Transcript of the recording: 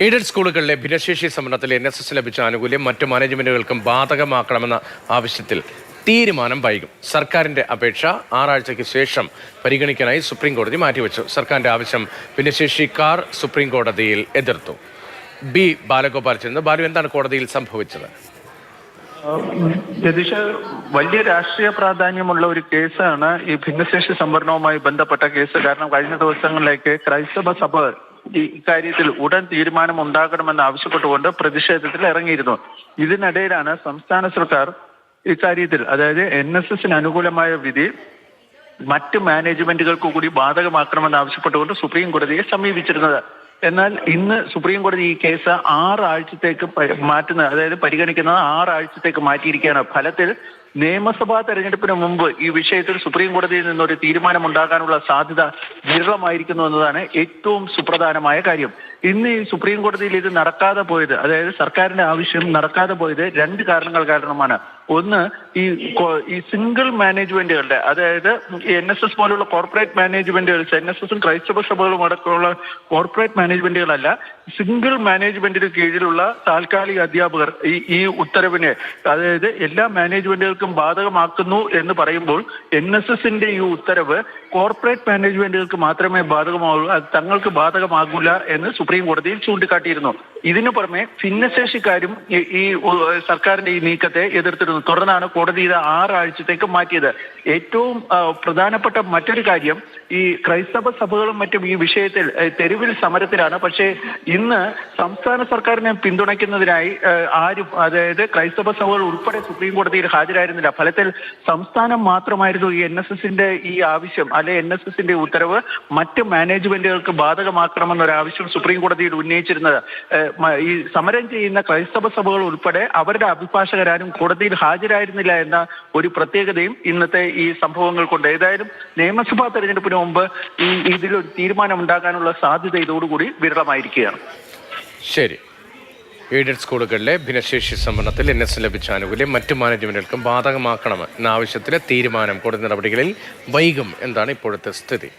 Aided സ്കൂളുകളിലെ ഭിന്നശേഷി സംവരണത്തിൽ N S S ലഭിച്ച ആനുകൂല്യം മറ്റു മാനേജ്മെന്റുകൾക്കും ബാധകമാക്കണമെന്ന ആവശ്യത്തിൽ തീരുമാനം വൈകും. സർക്കാരിന്റെ അപേക്ഷ ആറാഴ്ചയ്ക്ക് ശേഷം പരിഗണിക്കാനായി സുപ്രീം കോടതി മാറ്റിവെച്ചു. സർക്കാരിന്റെ ആവശ്യം ഭിന്നശേഷിക്കാർ സുപ്രീം കോടതിയിൽ എതിർത്തു. ബി ബാലഗോപാൽ ചെന്ന്. ബാലു എന്താണ് കോടതിയിൽ സംഭവിച്ചത്? രതീഷ് വലിയ രാഷ്ട്രീയ പ്രാധാന്യമുള്ള ഒരു കേസാണ് ഈ ഭിന്നശേഷി സംവരണവുമായി ബന്ധപ്പെട്ട കേസ്. കാരണം കഴിഞ്ഞ ദിവസങ്ങളിലേക്ക് ക്രൈസ്തവ സഭ ഇക്കാര്യത്തിൽ ഉടൻ തീരുമാനം ഉണ്ടാകണമെന്ന് ആവശ്യപ്പെട്ടുകൊണ്ട് പ്രതിഷേധത്തിൽ ഇറങ്ങിയിരുന്നു. ഇതിനിടയിലാണ് സംസ്ഥാന സർക്കാർ ഇക്കാര്യത്തിൽ അതായത് എൻ എസ് എസിന് അനുകൂലമായ വിധി മറ്റ് മാനേജ്മെന്റുകൾക്ക് കൂടി ബാധകമാക്കണമെന്ന് ആവശ്യപ്പെട്ടുകൊണ്ട് സുപ്രീം കോടതിയെ സമീപിച്ചിരുന്നത്. എന്നാൽ ഇന്ന് സുപ്രീം കോടതി ഈ കേസ് ആറാഴ്ചത്തേക്ക് മാറ്റുന്ന അതായത് പരിഗണിക്കുന്നത് ആറാഴ്ചത്തേക്ക് മാറ്റിയിരിക്കുകയാണ്. ഫലത്തിൽ നിയമസഭാ തെരഞ്ഞെടുപ്പിന് മുമ്പ് ഈ വിഷയത്തിൽ സുപ്രീം കോടതിയിൽ നിന്നൊരു തീരുമാനം ഉണ്ടാകാനുള്ള സാധ്യത വിരളമായിരിക്കുന്നു എന്നതാണ് ഏറ്റവും സുപ്രധാനമായ കാര്യം. ഇന്ന് ഈ സുപ്രീം കോടതിയിൽ ഇത് നടക്കാതെ പോയത് അതായത് സർക്കാരിന്റെ ആവശ്യം നടക്കാതെ പോയത് രണ്ട് കാരണങ്ങൾ കാരണമാണ്. ഒന്ന് ഈ ഈ സിംഗിൾ മാനേജ്മെന്റുകളുടെ അതായത് എൻ എസ് എസ് പോലുള്ള കോർപ്പറേറ്റ് മാനേജ്മെന്റുകൾ എൻ എസ് എസും ക്രൈസ്തവ സഭകളും അടക്കമുള്ള കോർപ്പറേറ്റ് മാനേജ്മെന്റുകളല്ല സിംഗിൾ മാനേജ്മെന്റിന് കീഴിലുള്ള താൽക്കാലിക അധ്യാപകർ ഈ ഈ ഉത്തരവിനെ അതായത് എല്ലാ മാനേജ്മെന്റുകൾക്കും ബാധകമാക്കുന്നു എന്ന് പറയുമ്പോൾ എൻ എസ് എസിന്റെ ഈ ഉത്തരവ് കോർപ്പറേറ്റ് മാനേജ്മെന്റുകൾക്ക് മാത്രമേ ബാധകമാവുള്ളൂ അത് തങ്ങൾക്ക് ബാധകമാകില്ല എന്ന് സുപ്രീം കോടതിയിൽ ചൂണ്ടിക്കാട്ടിയിരുന്നു. ഇതിനു പുറമെ ഭിന്നശേഷിക്കാരും ഈ- സർക്കാരിന്റെ ഈ നീക്കത്തെ എതിർത്തിരുന്നു. തുടർന്നാണ് കോടതി ഇത് ആറാഴ്ചത്തേക്ക് മാറ്റിയത്. ഏറ്റവും പ്രധാനപ്പെട്ട മറ്റൊരു കാര്യം ഈ ക്രൈസ്തവ സഭകളും മറ്റും ഈ വിഷയത്തിൽ തെരുവിൽ സമരത്തിലാണ്. പക്ഷേ ഇന്ന് സംസ്ഥാന സർക്കാരിനെ പിന്തുണയ്ക്കുന്നതിനായി ആരും അതായത് ക്രൈസ്തവ സഭകൾ ഉൾപ്പെടെ സുപ്രീം കോടതിയിൽ ഹാജരായിരുന്നില്ല ഫലത്തിൽ സംസ്ഥാനം മാത്രമായിരുന്നു ഈ എൻ എസ് എസിന്റെ ഈ ആവശ്യം അല്ലെ എൻ എസ് എസിന്റെ ഉത്തരവ്. മറ്റ് മാനേജ്മെന്റുകൾക്ക് ബാധകമാക്കണമെന്നൊരു ആവശ്യം സുപ്രീം കോടതിയിൽ ഉന്നയിച്ചിരുന്നത്. ഈ സമരം ചെയ്യുന്ന ക്രൈസ്തവ സഭകൾ ഉൾപ്പെടെ അവരുടെ അഭിഭാഷകരാരും കോടതിയിൽ ഹാജരായിരുന്നില്ല എന്ന ഒരു പ്രത്യേകതയും ഇന്നത്തെ ഈ സംഭവങ്ങൾ കൊണ്ട്. ഏതായാലും നിയമസഭാ തെരഞ്ഞെടുപ്പിന് മുമ്പ് ഈ ഇതിലൊരു തീരുമാനം ഉണ്ടാകാനുള്ള സാധ്യത ഇതോടുകൂടി വിരളമായിരിക്കുകയാണ്. ശരി. എയ്ഡഡ് സ്കൂളുകളിലെ ഭിന്നശേഷി സംവരണത്തിൽ എൻ എസ് ലഭിച്ച ആനുകൂല്യം മറ്റു മാനേജ്മെന്റുകൾക്കും ബാധകമാക്കണം എന്ന ആവശ്യത്തിലെ തീരുമാനം കോടതി നടപടികളിൽ വൈകും എന്താണ് ഇപ്പോഴത്തെ സ്ഥിതി.